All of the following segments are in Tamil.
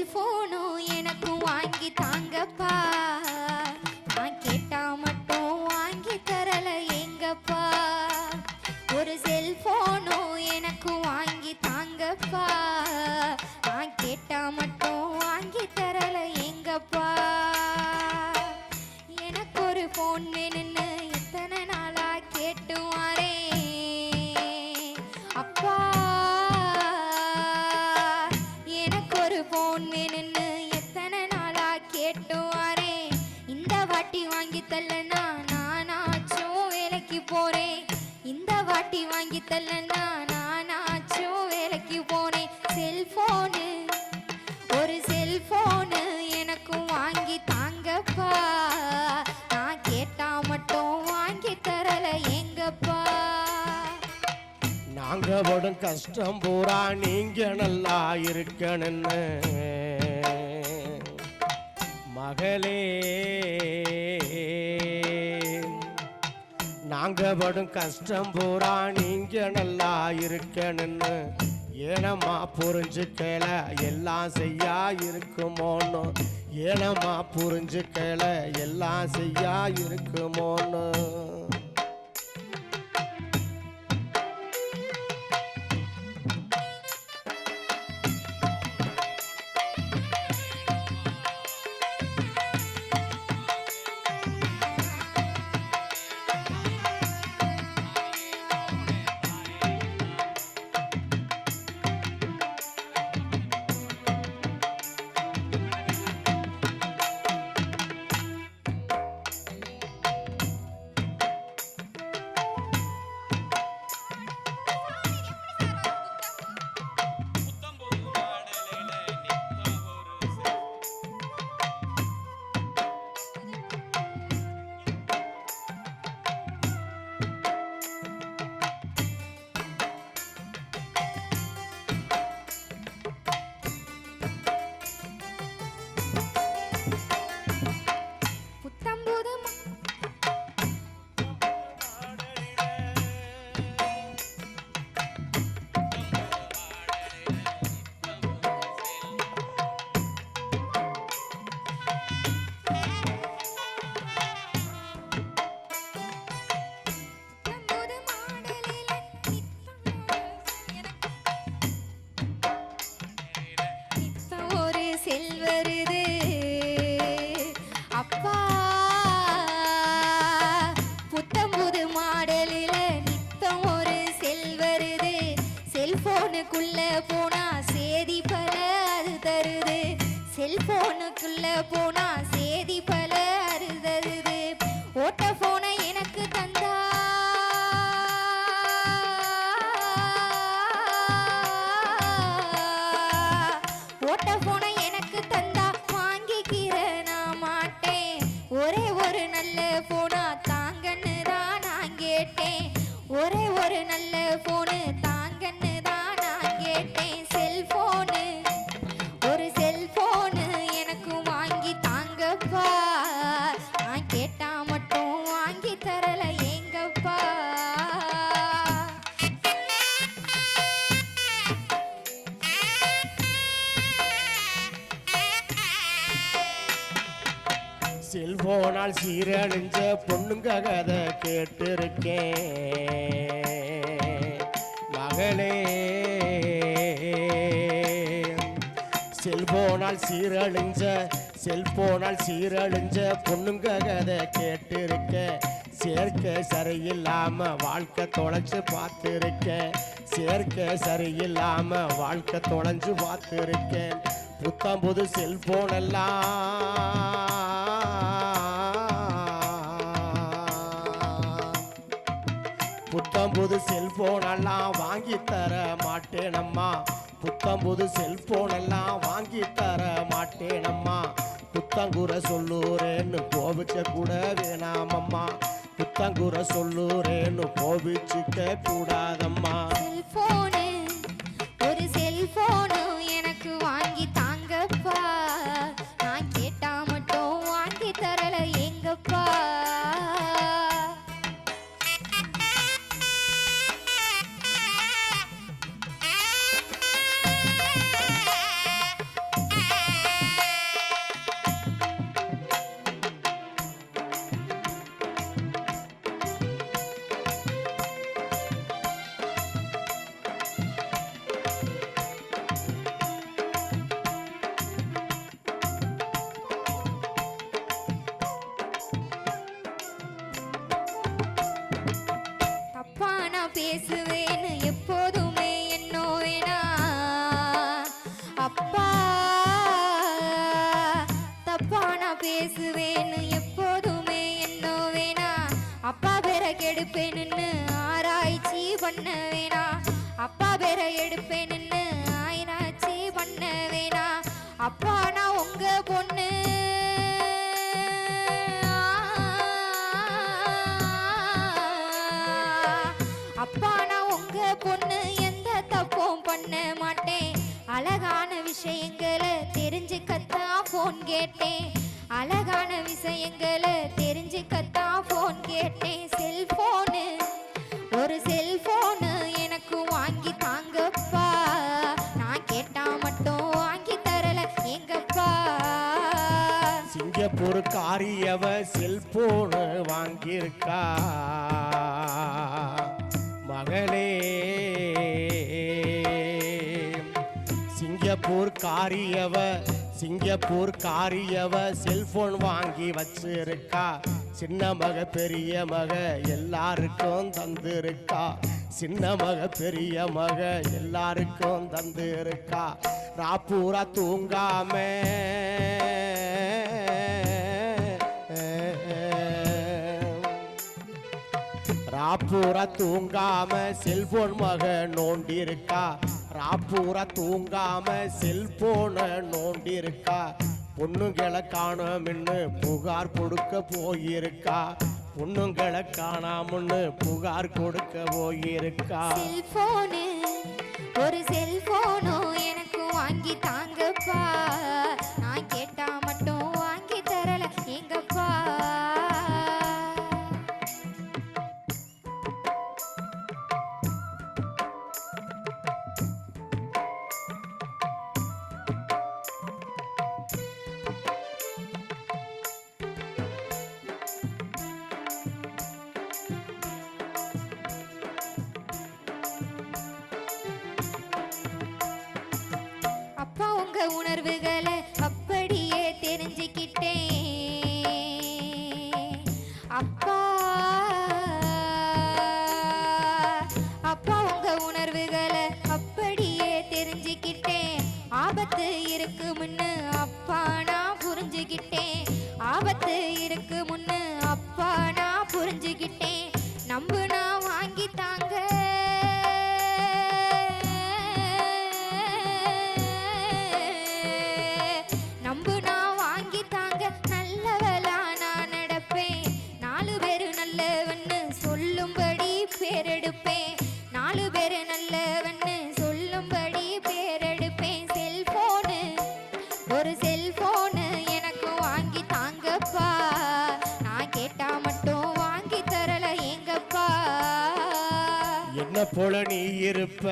செல்போனும் செல்போனு எனக்கும் வாங்கி தாங்கப்பா. நான் கேட்டா மட்டும் வாங்கி தரல எங்கப்பா நாங்க படும் கஷ்டம் பூரா நீங்க நல்லா இருக்கணும்னு. மகளே. நாங்க படும் கஷ்டம் பூரா நீங்க நல்லா இருக்கணும்னு. ஏனம்மா புரிஞ்சுக்கல? எல்லாம் செய்யா இருக்குமோன்னு. ஏனம்மா புரிஞ்சுக்கல? எல்லாம் செய்யா இருக்குமோன்னு. அறுதது செல்போனுக்குள்ள போனா சேதி பல அறுதது ஓட்ட போனை எனக்கு தந்தா. ஓட்ட போனை எனக்கு தந்தா. வாங்கிக்கிற நான் மாட்டேன். ஒரே ஒரு நல்ல போனா தாங்கன்னு தான் நான் கேட்டேன். ஒரே ஒரு நல்ல போனு தாங்கன்னு தான் நான் கேட்டேன். போனால் சீரழிஞ்ச பொண்ணுங்க கதை கேட்டிருக்கேன். மகளே செல்போனால் சீரழிஞ்ச செல்போனால் சீரழிஞ்ச பொண்ணுங்க கதை கேட்டிருக்கேன். சேர்க்க சரியில்லாம வாழ்க்கை தொலைச்சு பார்த்துருக்கேன். சேர்க்க சரியில்லாம வாழ்க்கை தொலைஞ்சு பார்த்துருக்கேன். புத்தம் புது செல்போன் எல்லாம் புத்தம் புது செல்போன் எல்லாம் வாங்கி தர மாட்டேனம்மா. புத்தம் புது செல்போன் எல்லாம் வாங்கி தர மாட்டேனம்மா. புத்தங்குற சொல்லுறேன்னு கோபிச்ச கூட வேணாமம்மா. புத்தங்குற சொல்லுறேன்னு கோபிச்சுக்க கூடாதம்மா. ஒரு காரியவ செல்போனு வாங்கியிருக்கா. மகளே சிங்கப்பூர் காரியவ சிங்கப்பூர் காரியவ செல்போன் வாங்கி வச்சிருக்கா. சின்ன மக பெரிய மக எல்லாருக்கும் தந்திருக்கா. சின்ன மக பெரிய மக எல்லாருக்கும் தந்திருக்கா. ராப்பூரா தூங்காம ராப்பூரா தூங்காம செல்போன் மக நோண்டிருக்கா. ராப்பூரா தூங்காம செல்போனை நோண்டிருக்கா. பொண்ணுங்களை காணாமன்னு புகார் கொடுக்க போயிருக்கா. பொண்ணுங்களை காணாமன்னு புகார் கொடுக்க போயிருக்கா. செல்போனு ஒரு செல்போனும் எனக்கு வாங்கி தாங்கப்பா. உணர்வுகளை அப்படியே தெரிஞ்சுக்கிட்டேன். அப்பா அப்பா உங்க உணர்வுகளை அப்படியே தெரிஞ்சுக்கிட்டேன். ஆபத்து இருக்கு முன்னு அப்பா நான் புரிஞ்சுக்கிட்டேன். ஆபத்து இருக்கு முன்னு போல நீ இருப்ப.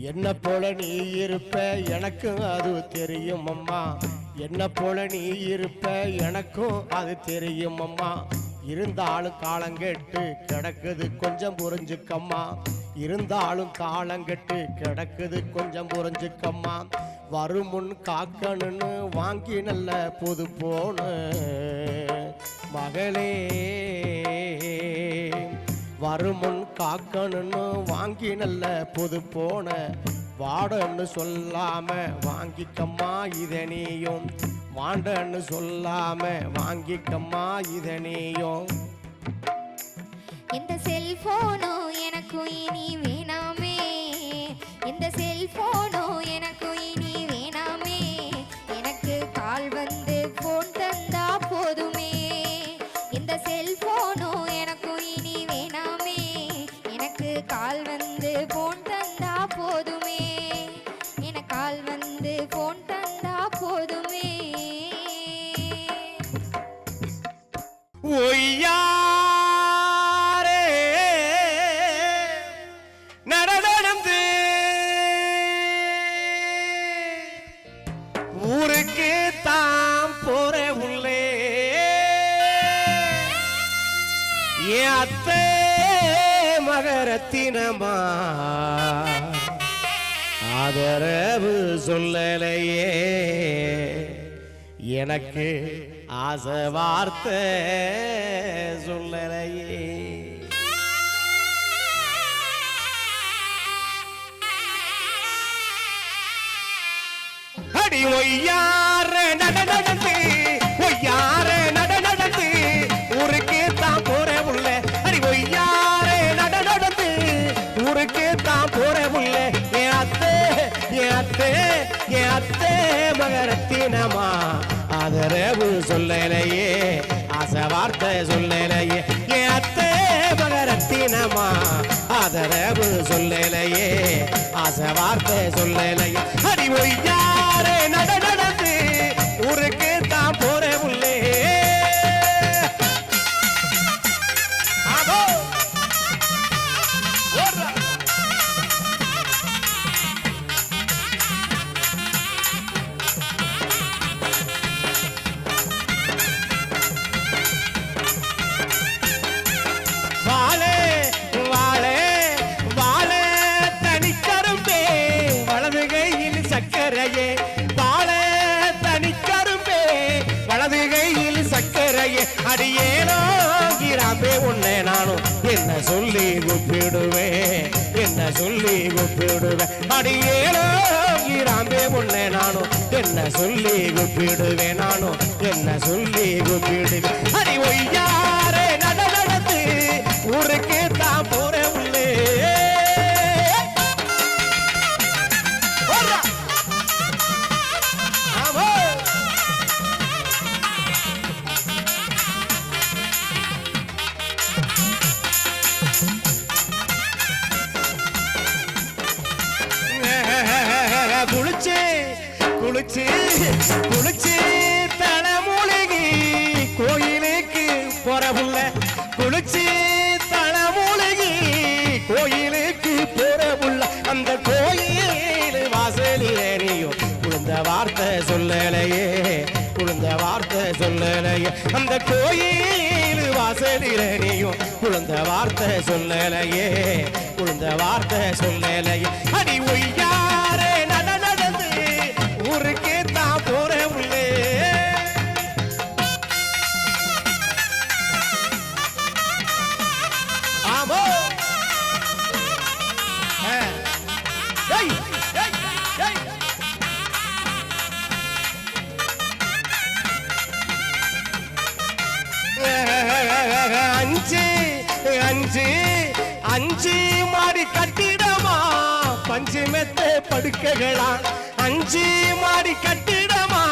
என்ன போல நீ இருப்ப எனக்கும் அது தெரியும் அம்மா. என்ன போல நீ இருப்ப எனக்கும் அது தெரியும் அம்மா. இருந்தாலும் காலங்கெட்டு கிடக்குது கொஞ்சம் புரிஞ்சுக்கம்மா. இருந்தாலும் காலங்கட்டு கிடக்குது கொஞ்சம் புரிஞ்சுக்கம்மா. வருமுன் காக்கணுன்னு வாங்கி நல்ல புது போனு. மகளே வருமுன் காக்கணுன்னு வாங்கி நல்ல புது போன. வாடன்னு சொல்லாம வாங்கிக்கம்மா இதனையும் வாண்டன்னு சொல்லாம வாங்கிக்கம்மா இதனையும் இந்த செல்போனும் எனக்கு இனி வேணாமே. இந்த செல்போனோ எனக்கு இனி வேணாமே. எனக்கு கால் வந்து போன் தந்தா போதுமே. இந்த செல்போனோ எனக்கு இனி வேணாமே. எனக்கு கால் வந்து போன் தந்தா போதுமே. எனக்கு கால் வந்து போன் தந்தா போதுமே. ஒய்யா மகரத்தினமா ஆதரவு சொல்லலையே. எனக்கு ஆசை வார்த்தை சொல்லலையே. அடி ஒய்யார நட. வார்த்தை சக்கரையே வாழே தனிக்கரும்பே வலது கையில் சக்கரையே அடியேனோ கிராம்பே உன்னை நானும் என்ன சொல்லி கூப்பிடுவேன் என்ன சொல்லி கூப்பிடுவேன். அடியேனோ கிராம்பே உன்னை நானும் என்ன சொல்லி கூப்பிடுவேன் நானும் என்ன சொல்லி கூப்பிடுவேன். அடி ஒய்யா கோயில் வாசலிலே நீயும் குழுந்த வார்த்தை சொல்லலையே குழந்த வார்த்தை சொல்லலையே. அடி ஒய் படுக்கைகளா? அஞ்சு மாடி கட்டிடமா?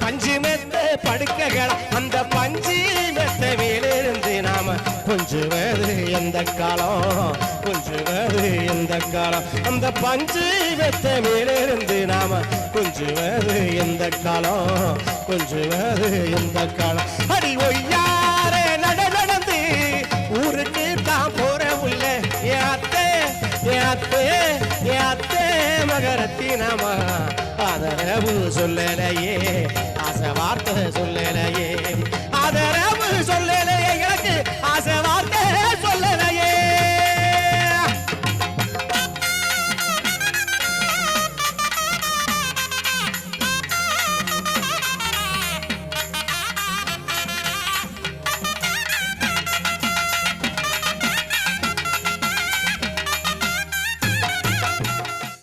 பஞ்சு மெத்த படுக்கைகளா. அந்த பஞ்சு மெத்த மேலிருந்து நாம கொஞ்சுவது எந்த காலம்? கொஞ்சுவது எந்த காலம்? அந்த பஞ்சு மெத்த மேலிருந்து நாம கொஞ்சுவது எந்த காலம்? கொஞ்சுவது எந்த காலம்? ஆதரவு சொல்லலையே. ஆசை வார்த்தை சொல்லலையே. ஆதரவு சொல்லலையே எனக்கு. ஆசை வார்த்தை சொல்ல